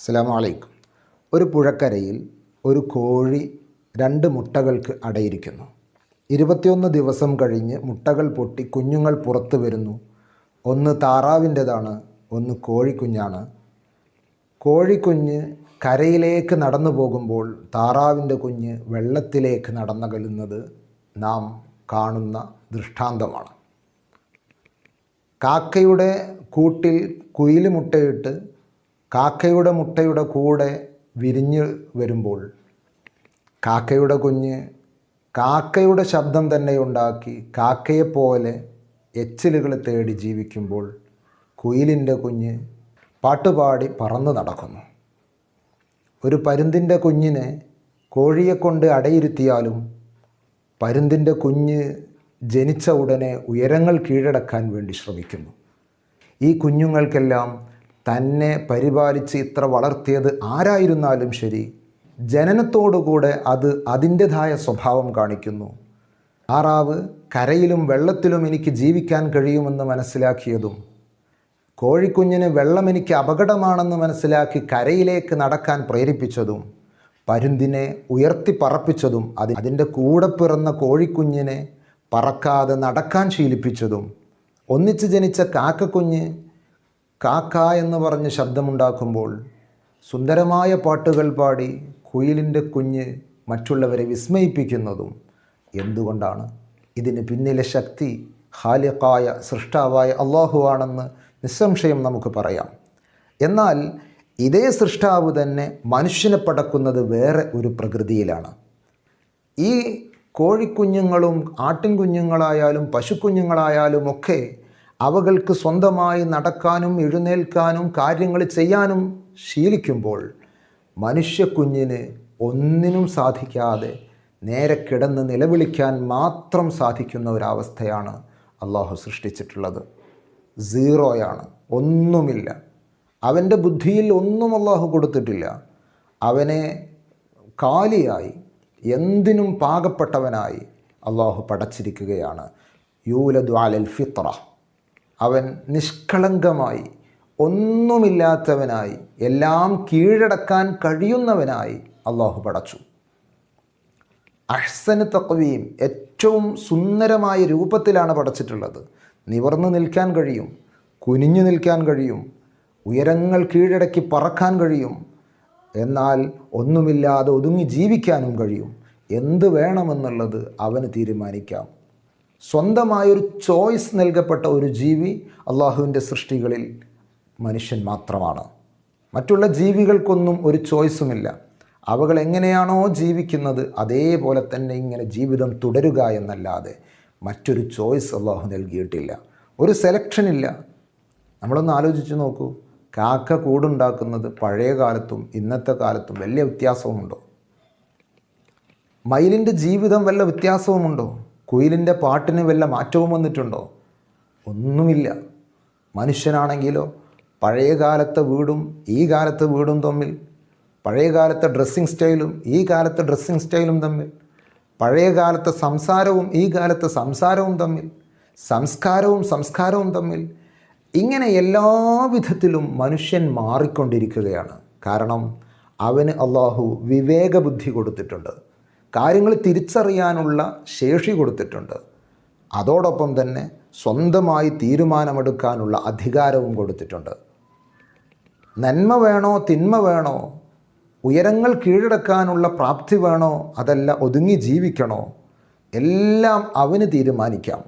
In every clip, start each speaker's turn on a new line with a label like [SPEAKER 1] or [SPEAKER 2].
[SPEAKER 1] അസ്സലാമു അലൈക്കും. ഒരു പുഴക്കരയിൽ ഒരു കോഴി രണ്ട് മുട്ടകൾക്ക് അടയിരിക്കുന്നു. ഇരുപത്തിയൊന്ന് ദിവസം കഴിഞ്ഞ് മുട്ടകൾ പൊട്ടി കുഞ്ഞുങ്ങൾ പുറത്തു വരുന്നു. ഒന്ന് താറാവിന്റെതാണ് ഒന്ന് കോഴിക്കുഞ്ഞാണ്. കോഴിക്കുഞ്ഞ് കരയിലേക്ക് നടന്നു പോകുമ്പോൾ താറാവിന്റെ കുഞ്ഞ് വെള്ളത്തിലേക്ക് നടന്നകലുന്നത് നാം കാണുന്ന ദൃഷ്ടാന്തമാണ്. കാക്കയുടെ കൂട്ടിൽ കുയിൽ മുട്ടയിട്ട് കാക്കയുടെ മുട്ടയുടെ കൂടെ വിരിഞ്ഞ് വരുമ്പോൾ കാക്കയുടെ കുഞ്ഞ് കാക്കയുടെ ശബ്ദം തന്നെ ഉണ്ടാക്കി കാക്കയെപ്പോലെ എച്ചിലുകൾ തേടി ജീവിക്കുമ്പോൾ കുയിലിന്റെ കുഞ്ഞ് പാട്ടുപാടി പറന്നു നടക്കുന്നു. ഒരു പരുന്തിന്റെ കുഞ്ഞിനെ കോഴിയെ കൊണ്ട് അടയിരുത്തിയാലും പരുന്തിന്റെ കുഞ്ഞ് ജനിച്ച ഉടനെ ഉയരങ്ങൾ കീഴടക്കാൻ വേണ്ടി ശ്രമിക്കുന്നു. ഈ കുഞ്ഞുങ്ങൾക്കെല്ലാം തന്നെ പരിപാലിച്ച് ഇത്ര വളർത്തിയത് ആരായിരുന്നാലും ശരി. ജനനത്തോടുകൂടെ അത് അതിന്റെതായ സ്വഭാവം കാണിക്കുന്നു. ആറാവ് കരയിലും വെള്ളത്തിലും എനിക്ക് ജീവിക്കാൻ കഴിയുമെന്ന് മനസ്സിലാക്കിയതും കോഴിക്കുഞ്ഞിന് വെള്ളം എനിക്ക് അപകടമാണെന്ന് മനസ്സിലാക്കി കരയിലേക്ക് നടക്കാൻ പ്രേരിപ്പിച്ചതും പരുന്തിനെ ഉയർത്തിപ്പറപ്പിച്ചതും അതി അതിന്റെ കൂടെ പിറന്ന കോഴിക്കുഞ്ഞിനെ പറക്കാതെ നടക്കാൻ ശീലിപ്പിച്ചതും ഒന്നിച്ച് ജനിച്ച കാക്കക്കുഞ്ഞ് കാക്ക എന്ന് പറഞ്ഞ് ശബ്ദമുണ്ടാക്കുമ്പോൾ സുന്ദരമായ പാട്ടുകൾ പാടി കുയിലിന്റെ കുഞ്ഞ് മറ്റുള്ളവരെ വിസ്മയിപ്പിക്കുന്നതും എന്തുകൊണ്ടാണ്? ഇതിന് പിന്നിലെ ശക്തി ഹാലിഖായ സൃഷ്ടാവായ അള്ളാഹു ആണെന്ന് നിസ്സംശയം നമുക്ക് പറയാം. എന്നാൽ ഇതേ സൃഷ്ടാവ് തന്നെ മനുഷ്യനെ പടക്കുന്നത് വേറെ ഒരു പ്രകൃതിയിലാണ്. ഈ കോഴിക്കുഞ്ഞുങ്ങളും ആട്ടിൻകുഞ്ഞുങ്ങളായാലും പശുക്കുഞ്ഞുങ്ങളായാലും ഒക്കെ അവകൾക്ക് സ്വന്തമായി നടക്കാനും എഴുന്നേൽക്കാനും കാര്യങ്ങൾ ചെയ്യാനും ശീലിക്കുമ്പോൾ മനുഷ്യക്കുഞ്ഞിന് ഒന്നിനും സാധിക്കാതെ നേരെ കിടന്ന് നിലവിളിക്കാൻ മാത്രം സാധിക്കുന്ന ഒരവസ്ഥയാണ് അള്ളാഹു സൃഷ്ടിച്ചിട്ടുള്ളത്. സീറോയാണ്. ഒന്നുമില്ല. അവന്റെ ബുദ്ധിയിൽ ഒന്നും അള്ളാഹു കൊടുത്തിട്ടില്ല. അവനെ കാലിയായി എന്തിനും പാകപ്പെട്ടവനായി അള്ളാഹു പടച്ചിരിക്കുകയാണ്. യൂലദ്വാലൽ ഫിത്ര അവൻ നിഷ്കളങ്കമായി ഒന്നുമില്ലാത്തവനായി എല്ലാം കീഴടക്കാൻ കഴിയുന്നവനായി അള്ളാഹു പടച്ചു. അഹ്സന് തക്വീം ഏറ്റവും സുന്ദരമായ രൂപത്തിലാണ് പടച്ചിട്ടുള്ളത്. നിവർന്നു നിൽക്കാൻ കഴിയും കുനിഞ്ഞു നിൽക്കാൻ കഴിയും ഉയരങ്ങൾ കീഴടക്കി പറക്കാൻ കഴിയും എന്നാൽ ഒന്നുമില്ലാതെ ഒതുങ്ങി ജീവിക്കാനും കഴിയും. എന്ത് വേണമെന്നുള്ളത് അവന് തീരുമാനിക്കാം. സ്വന്തമായൊരു ചോയ്സ് നൽകപ്പെട്ട ഒരു ജീവി അള്ളാഹുവിന്റെ സൃഷ്ടികളിൽ മനുഷ്യൻ മാത്രമാണ്. മറ്റുള്ള ജീവികൾക്കൊന്നും ഒരു ചോയ്സുമില്ല അവകൾ എങ്ങനെയാണോ ജീവിക്കുന്നത് അതേപോലെ തന്നെ ഇങ്ങനെ ജീവിതം തുടരുക എന്നല്ലാതെ മറ്റൊരു ചോയ്സ് അള്ളാഹു നൽകിയിട്ടില്ല. ഒരു സെലക്ഷൻ ഇല്ല. നമ്മളൊന്ന് ആലോചിച്ച് നോക്കൂ. കാക്ക കൂടുണ്ടാക്കുന്നത് പഴയ കാലത്തും ഇന്നത്തെ കാലത്തും വലിയ വ്യത്യാസവുമുണ്ടോ? മയിലിന്റെ ജീവിതം വല്ല വ്യത്യാസവുമുണ്ടോ? കുയിലിന്റെ പാട്ടിന് വല്ല മാറ്റവും വന്നിട്ടുണ്ടോ? ഒന്നുമില്ല. മനുഷ്യനാണെങ്കിലോ പഴയ കാലത്തെ വീടും ഈ കാലത്തെ വീടും തമ്മിൽ പഴയ കാലത്തെ ഡ്രസ്സിങ് സ്റ്റൈലും ഈ കാലത്തെ ഡ്രസ്സിങ് സ്റ്റൈലും തമ്മിൽ പഴയ കാലത്തെ സംസാരവും ഈ കാലത്തെ സംസാരവും തമ്മിൽ സംസ്കാരവും സംസ്കാരവും തമ്മിൽ ഇങ്ങനെ എല്ലാ വിധത്തിലും മനുഷ്യൻ മാറിക്കൊണ്ടിരിക്കുകയാണ്. കാരണം അവന് അള്ളാഹു വിവേകബുദ്ധി കൊടുത്തിട്ടുണ്ട്. കാര്യങ്ങൾ തിരിച്ചറിയാനുള്ള ശേഷി കൊടുത്തിട്ടുണ്ട്. അതോടൊപ്പം തന്നെ സ്വന്തമായി തീരുമാനമെടുക്കാനുള്ള അധികാരവും കൊടുത്തിട്ടുണ്ട്. നന്മ വേണോ തിന്മ വേണോ ഉയരങ്ങൾ കീഴടക്കാനുള്ള പ്രാപ്തി വേണോ അതല്ല ഒതുങ്ങി ജീവിക്കണോ എല്ലാം അവന് തീരുമാനിക്കാം.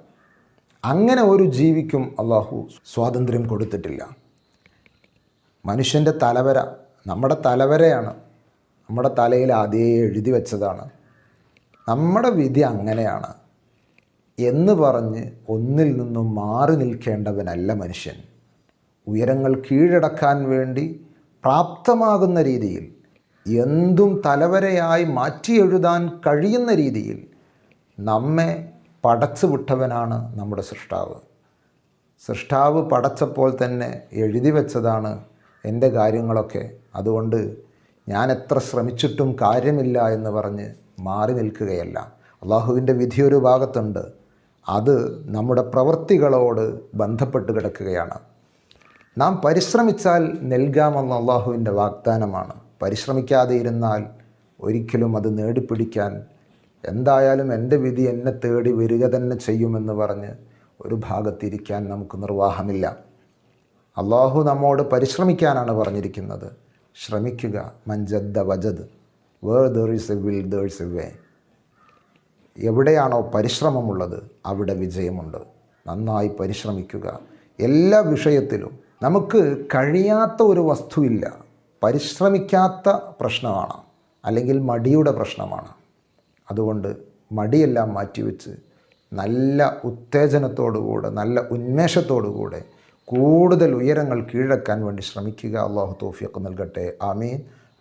[SPEAKER 1] അങ്ങനെ ഒരു ജീവിക്കും അള്ളാഹു സ്വാതന്ത്ര്യം കൊടുത്തിട്ടില്ല. മനുഷ്യന്റെ തലവര നമ്മുടെ തലവരയാണ്. നമ്മുടെ തലയിൽ ആദ്യേ എഴുതി വെച്ചതാണ്. നമ്മുടെ വിധി അങ്ങനെയാണ്. എന്ന് പറഞ്ഞ് ഒന്നിൽ നിന്നും മാറി നിൽക്കേണ്ടവനല്ല മനുഷ്യൻ. ഉയരങ്ങൾ കീഴടക്കാൻ വേണ്ടി പ്രാപ്തമാകുന്ന രീതിയിൽ എന്തും തലവരയായി മാറ്റി എഴുതാൻ കഴിയുന്ന രീതിയിൽ നമ്മെ പടച്ചു വിട്ടവനാണ് നമ്മുടെ സൃഷ്ടാവ്. സൃഷ്ടാവ് പടച്ചപ്പോൾ തന്നെ എഴുതി വെച്ചതാണ് എന്റെ കാര്യങ്ങളൊക്കെ. അതുകൊണ്ട് ഞാൻ എത്ര ശ്രമിച്ചിട്ടും കാര്യമില്ല എന്ന് പറഞ്ഞ് മാറി നിൽക്കുകയല്ല. അള്ളാഹുവിന്റെ വിധി ഒരു ഭാഗത്തുണ്ട്. അത് നമ്മുടെ പ്രവൃത്തികളോട് ബന്ധപ്പെട്ട് കിടക്കുകയാണ്. നാം പരിശ്രമിച്ചാൽ നൽകാമെന്ന അള്ളാഹുവിന്റെ വാഗ്ദാനമാണ്. പരിശ്രമിക്കാതെ ഇരുന്നാൽ ഒരിക്കലും അത് നേടിപ്പിടിക്കാൻ എന്തായാലും എന്റെ വിധി എന്നെ തേടി വരിക തന്നെ ചെയ്യുമെന്ന് പറഞ്ഞ് ഒരു ഭാഗത്തിരിക്കാൻ നമുക്ക് നിർവാഹമില്ല. അള്ളാഹു നമ്മോട് പരിശ്രമിക്കാനാണ് പറഞ്ഞിരിക്കുന്നത്. ശ്രമിക്കുക. മഞ്ചദ്ദ വജദ്. Where there is a will there is a way എവിടെയാണോ പരിശ്രമമുള്ളത് അവിടെ വിജയമുണ്ട്. നന്നായി പരിശ്രമിക്കുക. എല്ലാ വിഷയത്തിലും നമുക്ക് കഴിയാത്ത ഒരു വസ്തുവില്ല. പരിശ്രമിക്കാത്ത പ്രശ്നമാണ്. അല്ലെങ്കിൽ മടിയുടെ പ്രശ്നമാണ്. അതുകൊണ്ട് മടിയെല്ലാം മാറ്റിവെച്ച് നല്ല ഉത്തേജനത്തോടുകൂടെ നല്ല ഉന്മേഷത്തോടുകൂടെ കൂടുതൽ ഉയരങ്ങൾ കീഴടക്കാൻ വേണ്ടി ശ്രമിക്കുക. അള്ളാഹു തോഫിയൊക്കെ നൽകട്ടെ. ആമീൻ.